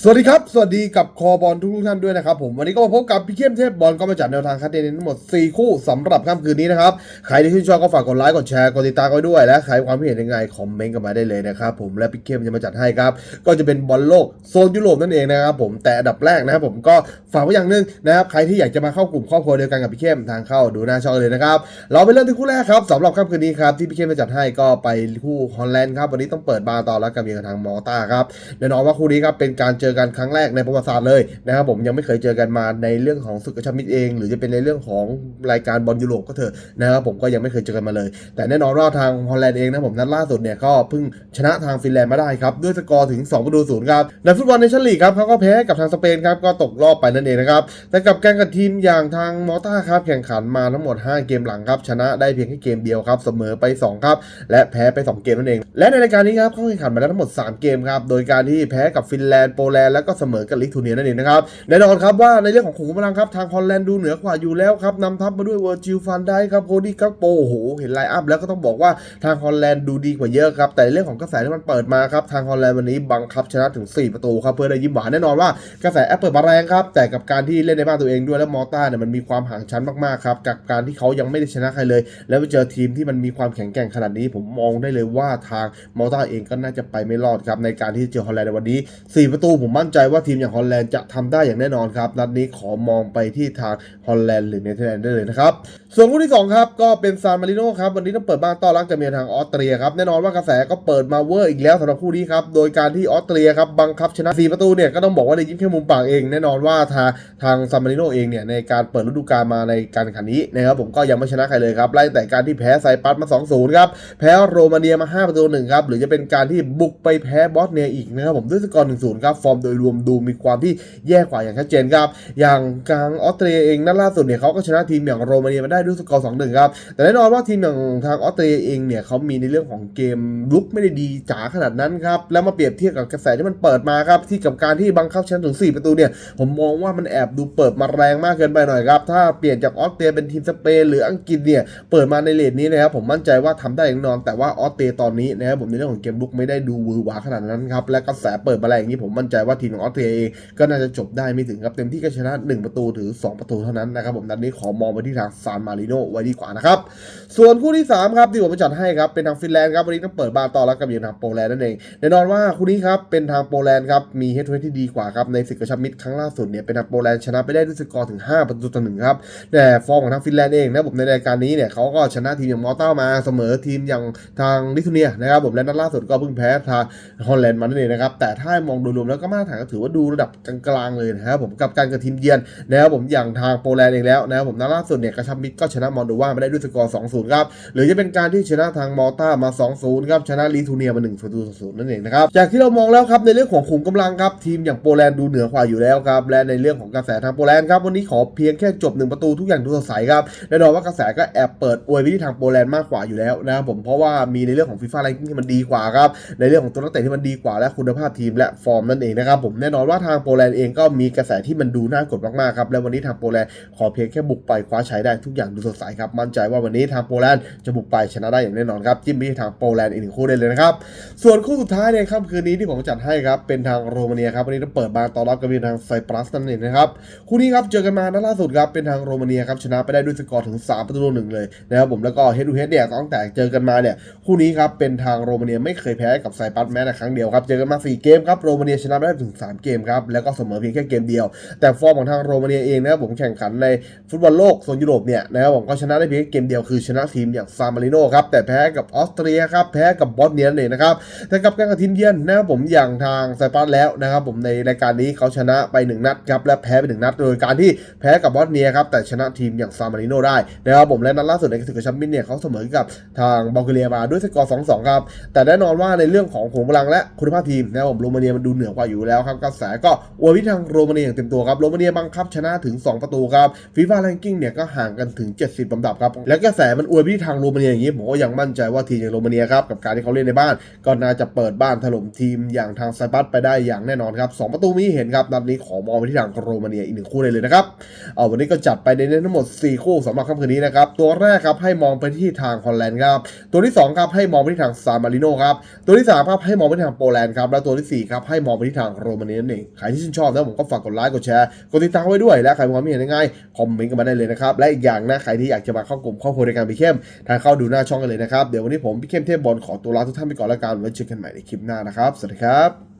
สวัสดีครับ สวัสดีกับคอบอลทุกท่านด้วยนะครับผมวันนี้ก็มาพบกับพี่เข้มเทพบอลก็มาจัดแนวทางคัดเดนทั้งหมด 4 คู่สำหรับค่ำคืนนี้นะครับ ใครที่ชื่นชอบก็ฝากกดไลค์กดแชร์กดติดตามไว้ด้วย และใครความคิดเห็นยังไงคอมเมนต์กันมาได้เลยนะครับผมและพี่เข้มจะมาจัดให้ครับ ก็จะเป็นบอลโลกโซนยุโรปนั่นเองนะครับผมแต่อันดับแรกนะครับผมก็ฝากไว้อย่างหนึงนะครับใครที่อยากจะมาเข้ากลุ่มครอบครัวเดียวกันกับพี่เข้มทางเข้าดูหน้าช่องเลยนะครับเราไปเริ่มที่คู่แรกครับสำหรับค่ำคืนนี้ครับที่พี่เข้มจะจัดให้ก็ไปคู่ฮอลแลนด์ครับวันนี้ต้องเปิดบาร์ต่อแล้วกับเมียกับทางมอลตาครับแน่นอนว่าคู่นี้ครับเป็นการเจอกันครั้งแรกในประวัติศาสตร์เลยนะครับผมยังไม่เคยเจอกันมาในเรื่องของศึกกระชับมิตรเอง หรือจะเป็นในเรื่องของรายการบอลยุโรปก็เถอะนะครับผมก็ยังไม่เคยเจอกันมาเลย แต่แน่นอนว่าทางฮอลแลนด์เองนะผมนัดล่าสุดเนี่ยก็เพิ่งชนะทางฟินแลนด์มาได้ครับด้วยสกอร์ถึง2ประตูศูนย์ครับในฟุตบอลในชั้นลีกครับเขาก็แพ้กับทางสเปนครับก็ตกรอบไปนั่นเองนะครับแต่กับแการกับทีมอย่างทางมอต้าครับแข่งขันมาทั้งหมด 5 เกมหลังครับชนะได้เพียงแค่เกมเดียวครับเสมอไปสองครับ และแพ้ไปสองเกมนั่นเอง และในรายการนี้ครับเขาแข่งขันมาแล้วทั้งหมด 3 เกมครับโดยการที่แพ้กับฟินแลนด์โปแลนด์แล้วก็เสมอกับลิทัวเนียนั่นเองนะครับแน่นอนครับว่าในเรื่องของขุมกำลังครับทางฮอลแลนด์ดูเหนือกว่าอยู่แล้วครับนำทัพมาด้วยเวอร์จิลฟันได้ครับโคดี้กักโปโอ้โหเห็นไลน์อัพแล้วก็ต้องบอกว่าทางฮอลแลนด์ดูดีกว่าเยอะครับแต่ในเรื่องของกระแสที่มันเปิดมาครับทางฮอลแลนด์วันนี้บังคับชนะถึง 4 ประตูครับเพื่อได้ยิ้มหวานแน่นอนว่ากระแสแอปเปิดมาแรงครับแต่กับการที่เล่นในบ้านตัวเองด้วยแล้วมอต้าเนี่ยมันมีความห่างชั้นมากๆครับกับการที่เขายังไม่ได้ชนะใครเลย แล้วไปเจอทีมที่มันมีความแข็งแกร่งขนาดนี้ ผมมองได้เลยว่าทางมอต้าเองก็น่าจะไปไม่รอดครับในการที่เจอฮอลแลนด์ในวันนี้ 4 ประตูผผมมั่นใจว่าทีมอย่างฮอลแลนด์จะทำได้อย่างแน่นอนครับ นัดนี้ขอมองไปที่ทางฮอลแลนด์หรือเนเธอร์แลนด์ได้เลยนะครับ ส่วนคู่ที่ 2 ครับ ก็เป็นซานมาริโนครับ วันนี้ต้องเปิดบ้านต้อนรับจะมีทางออสเตรียครับ แน่นอนว่ากระแสก็เปิดมาเวอร์อีกแล้วสำหรับคู่นี้ครับ โดยการที่ออสเตรียครับบังคับชนะ4ประตูเนี่ยก็ต้องบอกว่าได้ยิ้มแค่มุมปากเองแน่นอนว่าทางทางซานมาริโนเองเนี่ยในการเปิดฤดูกาลมาในการแข่งขันนี้นะครับผมก็ยังไม่ชนะใครเลยครับไล่แต่การที่แพ้ไซปัสมา 2-0 ครับแพ้โรมาเนียมา 5 ประตูหนึ่งครับหรือจะเป็นการที่บุกไปแพ้บอสเนียอีกนะครับผมด้วยสกอร์1-0ครับฟอร์มโดยรวมดูมีความที่แย่กว่าอย่างชัดเจนครับ อย่างกลางออสเตรียเองนัดล่าสุดเนี่ยเขาก็ชนะทีมอย่างโรมาเนียมาได้ด้วยสกอร์2-1ครับ แต่แน่นอนว่าทีมอย่างทางออสเตรียเองเนี่ยเขามีในเรื่องของเกมลุกไม่ได้ดีจ๋าขนาดนั้นครับ แล้วมาเปรียบเทียบกับกระแสที่มันเปิดมาครับ ที่กับการที่บังคับชนะถึง 4 ประตูเนี่ย ผมมองว่ามันแอบดูเปิดมาแรงมากเกินไปหน่อยครับ ถ้าเปลี่ยนจากออสเตรียเป็นทีมสเปนหรืออังกฤษเนี่ย เปิดมาในเลทนี้นะครับ ผมมั่นใจว่าทำได้อย่างแน่นอน แต่ว่าออสเตรียตอนนี้นะครับผมในเรื่องของเกมลุกไม่ได้ดูวือหวาขนาดนั้นครับ และกระแสเปิดมาแรงอย่างนี้ผมมั่นใจว่าทีมของออสเตรียเองก็น่าจะจบได้ไม่ถึงครับเต็มที่ก็ชนะ 1 ประตูถือ2ประตูเท่านั้นนะครับผมนัดนี้ขอมองไปที่ทางซานมาริโนไว้ดีกว่านะครับส่วนคู่ที่ 3 ครับที่ผมจัดให้ครับเป็นทางฟินแลนด์ครับวันนี้ต้องเปิดบานต่อแล้วกับอย่างทางโปแลนด์นั่นเองแน่นอนว่าคู่นี้ครับเป็นทางโปแลนด์ครับมีเฮดทูเฮดที่ดีกว่าครับในศึกกระชับมิตรครั้งล่าสุดเนี่ยเป็นทางโปแลนด์ชนะไปได้ด้วยสกอร์ถึง 5 ประตูต่อหนึ่งครับแต่ฟอร์มของทางฟินแลนด์เองนะผมในรายการนี้เนี่ยเขาก็ชนะทีมอย่างมอลต้ามาเสมอทีมอย่างทางลิทัวเนียนะครับผมและนัดล่าสุดก็เพิ่งแพ้ทางฮอลแลนด์มานั่นเองนะครับแต่ถ้ามองโดยรวมแล้วก็มาตรฐานก็ถือว่าดูระดับกลางๆเลยนะครับผมกับการกับทีมเยือนนะครับผมอย่างทางโปแลนด์เองแล้วนะครับผมนัดล่าสุดเนี่ยกระชับมิตรก็ชนะมอลโดวามาได้ด้วยสกอร์2-0ครับหรือจะเป็นการที่ชนะทางมอลตามา 2-0ครับชนะลิทัวเนียมา1ประตูต่อ0นั่นเองนะครับจากที่เรามองแล้วครับในเรื่องของขุมกำลังครับทีมอย่างโปแลนด์ดูเหนือกว่าอยู่แล้วครับและในเรื่องของกระแสทางโปแลนด์ครับวันนี้ขอเพียงแค่จบ 1 ประตูทุกอย่างดูสดใสครับแน่นอนว่ากระแสก็แอบเปิดอวยไปที่ทางโปแลนด์มากกว่าอยู่แล้วนะครับผมเพราะว่ามีในเรื่องของฟีฟ่าแรงกิ้งที่มันดีกว่าครับในเรื่องของตัวนักเตะที่มันดีกว่าและคุณภาพทีมและฟอร์มนั่นเองนะครับผมแน่นอนว่าทางโปแลนด์เองก็มีกระแสที่มันดูน่ากดมากๆครับและวันนี้ทางโปแลนด์ขอเพียงแค่บุกไปคว้าชัยได้ทุกอย่างดูสดใสครับมั่นใจว่าวันนี้ทางโปแลนด์จะบุกไปชนะได้อย่างแน่นอนครับจิ้มไปที่ทางโปแลนด์อีกหนึ่งคู่ได้เลยนะครับส่วนคู่สุดท้ายในค่ำคืนนี้ที่ผมจัดให้ครับเป็นทางโรมาเนียครับวันนี้ต้องเปิดบานต้อนรับกับทางไซปรัสนั่นเองนะครับคู่นี้ครับเจอกันมานัดล่าสุดครับเป็นทางโรมาเนียครับชนะไปได้ด้วยสกอร์ถึง 3 ประตูต่อหนึ่งเลยนะครับผมแล้วก็เฮดูเฮดเนี่ยตั้งแต่เจอกันมาเนี่ยคู่นี้ครับเป็นทางโรมาเนียไม่เคยแพ้กับไซปรัสแม้แต่ครั้งเดียวครับเจอกันมา 4 เกมครับโรมาเนียชนะไปได้ถึง 3 เกมครับ แล้วก็เสมอเพียงแค่เกมเดียว แต่ฟอร์มของทางโรมาเนียเองนะครับผมแข่งขันในฟุตบอลโลกโซนยุโรปเนี่ยนะครับผมก็ชนะได้เพียงแค่เกมเดียวคือชนะทีมอย่างซามาริโนครับแต่แพ้กับออสเตรียครับแพ้กับบอสเนียนั่นเองนะครับแต่กับการกระทีมเยือนนะครับผมอย่างทางไซปรัสแล้วนะครับผมในรายการนี้เขาชนะไป 1 นัดครับและแพ้ไป1นัดโดยการที่แพ้กับบอสเนียครับแต่ชนะทีมอย่างซามาริโนได้นะครับผมและนัดล่าสุดในศึกแชมเปี้ยนเนี่ยเขาเสมอกับทางบอลแกเรียมาด้วยสกอร์ 2-2 ครับแต่แน่นอนว่าในเรื่องของขุมพลังและคุณภาพทีมนะครับผมโรมาเนียมันดูเหนือกว่าอยู่แล้วครับกระแสก็อวยวิทางโรมาเนียอย่างเต็มตัวครับโรมาเนียบังคับชนะถึง 2 ประตูครับฟีฟ่าแรงกิ้งเนี่ยก็ห่างกันถึง 70ลำดับครับและกระแสมันอวยวิทางโรมาเนียอย่างนี้ผมก็ยังมั่นใจว่าทีมอย่างโรมาเนียครับกับการที่เขาเล่นในบ้าน ก็น่าจะเปิดบ้านถล่มทีมอย่างทางไซปัสไปได้อย่างแน่นอนครับสองประตูมีเห็นครับนัดนี้ขอมองไปที่ทางโรมาเนียอีกหนึ่งคู่เลยเลยนะครับเอาวันนี้ก็จัดไปในทั้งหมด 4 คู่สำหรับค่ำคืนนี้นะครับตัวแรกครับให้มองไปที่ทางฮอลแลนด์ครับตัวที่2ครับให้มองไปที่ทางซานมาริโนครับตัวที่3ครับให้มองไปที่ทางโปแลนด์ครับและตัวทีสี่4ครับให้มองไปที่ทางางโรมาเนียนั่นเองใครที่ชื่นชอบนะผมก็ฝากกดไลค์กดแชร์กดติดตามไว้ด้วยและใครมีความเห็นยังไงคอมเมนต์กันมาได้เลยนะครับและอีกอย่างนะใครที่อยากจะมาเข้ากลุ่มครอบครัวในการพี่เข้มทางเข้าดูหน้าช่องกันเลยนะครับเดี๋ยววันนี้ผมพี่เข้มเทพบอลขอตัวลาทุกท่านไปก่อนแล้วกันไว้เจอกันใหม่ในคลิปหน้านะครับสวัสดีครับ